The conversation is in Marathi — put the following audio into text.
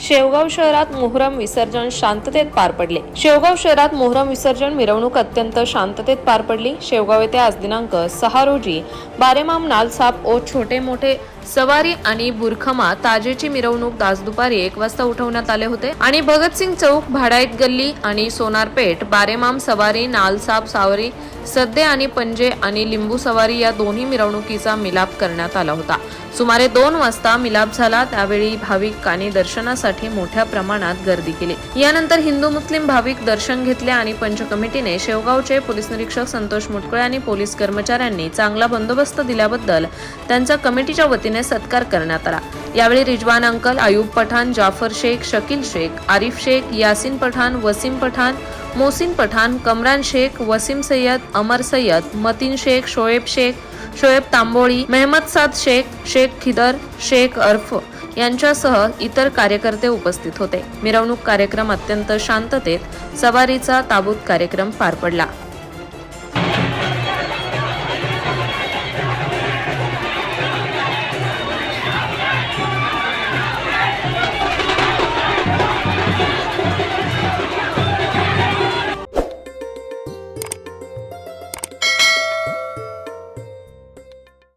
शेवगाव शहरात मोहरम विसर्जन शांततेत पार पडले. शेवगाव शहरात मोहरम विसर्जन मिरवणूक अत्यंत शांततेत पार पडली. शेवगाव येथे आज दिनांक सहा रोजी बारेमाम नालसाप ओ छोटे मोठे सवारी आणि बुरखमा ताजेची मिरवणूक आज दुपारी एक वाजता उठवण्यात आले होते. आणि भगतसिंग चौक भाडाईत गल्ली आणि सोनारपेठ बारेमाम सवारी नालसाप सावरी सद्दे आणि पंजे आणि लिंबू सवारी या दोन्ही मिरवणुकीचा मिलाप करण्यात आला होता. सुमारे दोन वाजता मिलाप झाला. त्यावेळी भाविकांनी दर्शनासाठी मोठ्या प्रमाणात गर्दी केली. यानंतर हिंदू मुस्लिम भाविक दर्शन घेतले आणि पंच कमिटीने शेवगावचे पोलीस निरीक्षक संतोष मुटकळे आणि पोलीस कर्मचाऱ्यांनी चांगला बंदोबस्त दिल्याबद्दल त्यांचा कमिटीच्या वतीने वतीने सत्कार करण्यात आला. यावेळी रिजवान अंकल आयुब पठाण जाफर शेख शकील शेख आरिफ शेख यासिन पठाण वसीम पठाण मोसिन पठाण कमरान शेख वसीम सय्यद अमर सय्यद मतीन शेख शोएब शेख शोएब तांबोळी मेहमद साद शेख शेख खिदर शेख अर्फ यांच्यासह इतर कार्यकर्ते उपस्थित होते. मिरवणूक कार्यक्रम अत्यंत शांततेत सवारीचा ताबूत कार्यक्रम पार पडला.